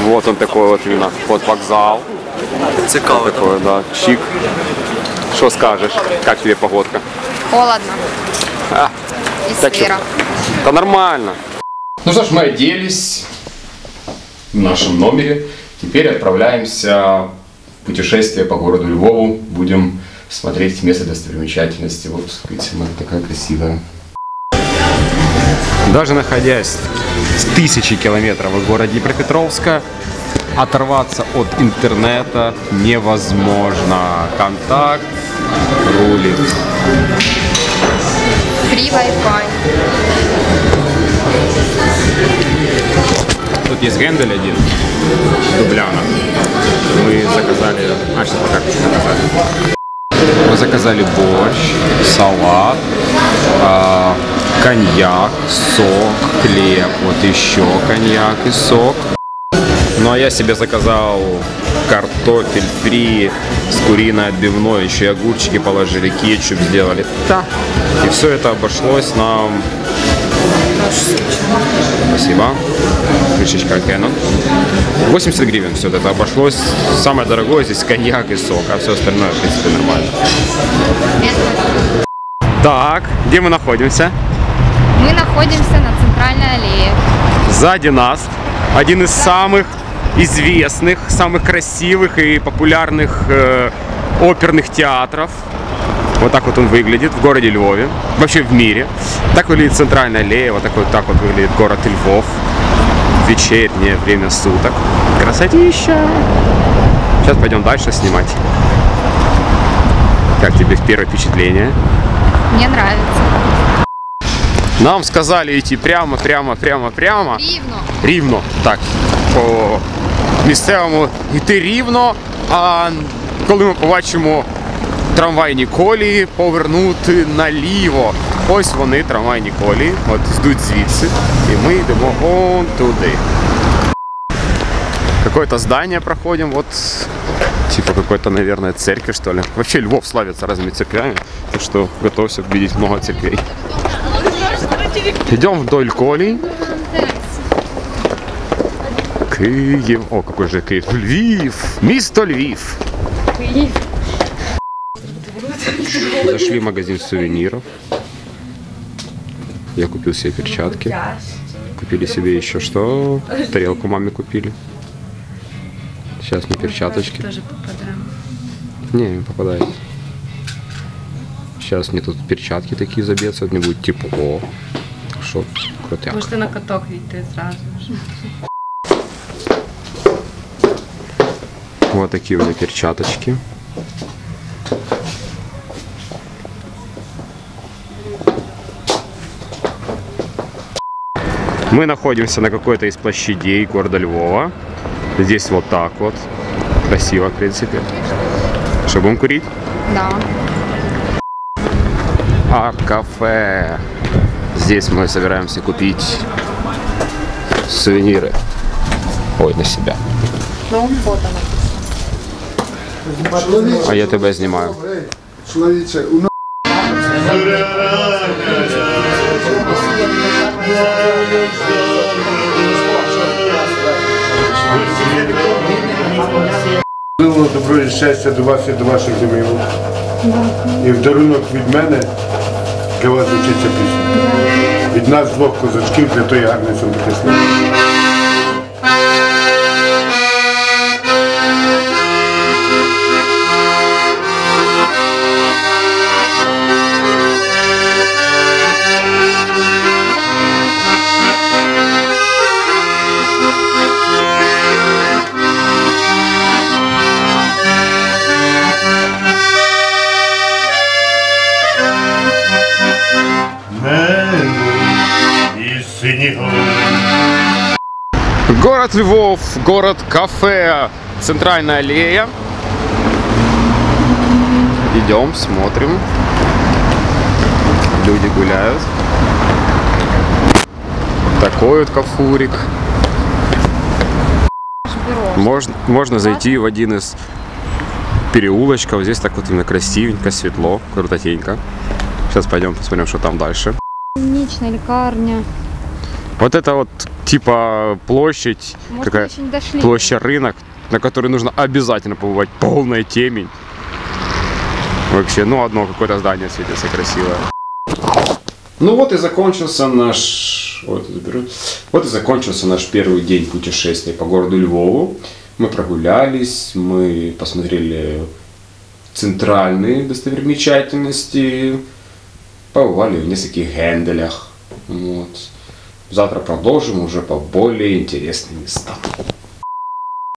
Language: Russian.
Вот он такой вот именно, вот вокзал. Цікаво. Такой, да, чик. Что скажешь? Как тебе погодка? Холодно. А, И так что? сыро. Да нормально. Ну что ж, мы оделись в нашем номере. Теперь отправляемся в путешествие по городу Львову. Будем смотреть место достопримечательности. Вот, видите, она такая красивая. Даже находясь в тысячи километров от города Днепропетровска, оторваться от интернета невозможно. Контакт рулит. Free Wi-Fi. Тут есть Гендель один, Дубляна. Мы заказали, а сейчас пока заказали. Мы заказали борщ, салат, а, коньяк, сок, хлеб, вот еще коньяк и сок. Ну а я себе заказал картофель фри с куриной отбивной, еще и огурчики положили, кетчуп сделали. Да. И все это обошлось нам Спасибо. Крышечка Canon. 80 гривен все это обошлось. Самое дорогое здесь коньяк и сок, а все остальное, в принципе, нормально. Так, где мы находимся? Мы находимся на центральной аллее. Сзади нас один из самых известных, самых красивых и популярных э, оперных театров. Вот так вот он выглядит в городе Львове, вообще в мире. Так выглядит центральная аллея, вот так вот, так вот выглядит город Львов в вечернее время суток. Красотища! Сейчас пойдем дальше снимать. Как тебе первое впечатление? Мне нравится. Нам сказали идти прямо, прямо, прямо, прямо. Рівно. рівно. Так, по місцевому йти рівно, а коли ми побачимо трамвайні колії, повернути наліво. Ось вони, трамвайні колії, от йдуть звідси, і ми йдемо вон туди. Какое-то здание проходим, вот типа какой-то, наверное, церковь, что ли. Вообще Львов славится разными церквями, так что готовься видеть много церквей. Идем вдоль колей. Київ. О, какой же Київ. Львів. Місто Львів. Зашли в магазин сувениров. Я купил себе перчатки. Купили себе еще что? Тарелку маме купили. Сейчас не перчаточки. Тоже попадаем. Не, не попадает. Сейчас мне тут перчатки такие забьются, мне будет тепло. Что крутяк. Можете на каток йти зразу такие у меня перчаточки. Мы находимся на какой-то из площадей города Львова. Здесь вот так вот. Красиво, в принципе. Что, будем курить? Да. Арт-кафе. Здесь мы собираемся купить сувениры. Ой, на себя. Ну, вот оно. А я тебя снимаю. Чоловіче, у нас Мило, добро і щастя до вас і до ваших домівок. І в дарунок від мене для вас звучиться пісня. Від нас двох козачків для тої гарної Самотесної. Город Львов, город кафе, центральная аллея. Идем, смотрим. Люди гуляют. Такой вот кафурик. Можно, можно зайти в один из переулочков. Здесь так вот именно красивенько, светло, крутотенько. Сейчас пойдем посмотрим, что там дальше. Больничная, лекарня. Вот это вот типа площадь, Может, какая мы еще не дошли. площадь рынок, на которой нужно обязательно побывать. Полная темень. Вообще, ну одно какое-то здание светится красивое. Ну вот и закончился наш... Вот, заберу. Вот и закончился наш первый день путешествия по городу Львову. Мы прогулялись, мы посмотрели центральные достопримечательности, побывали в нескольких генделях. Вот. Завтра продолжим уже по более интересным местам.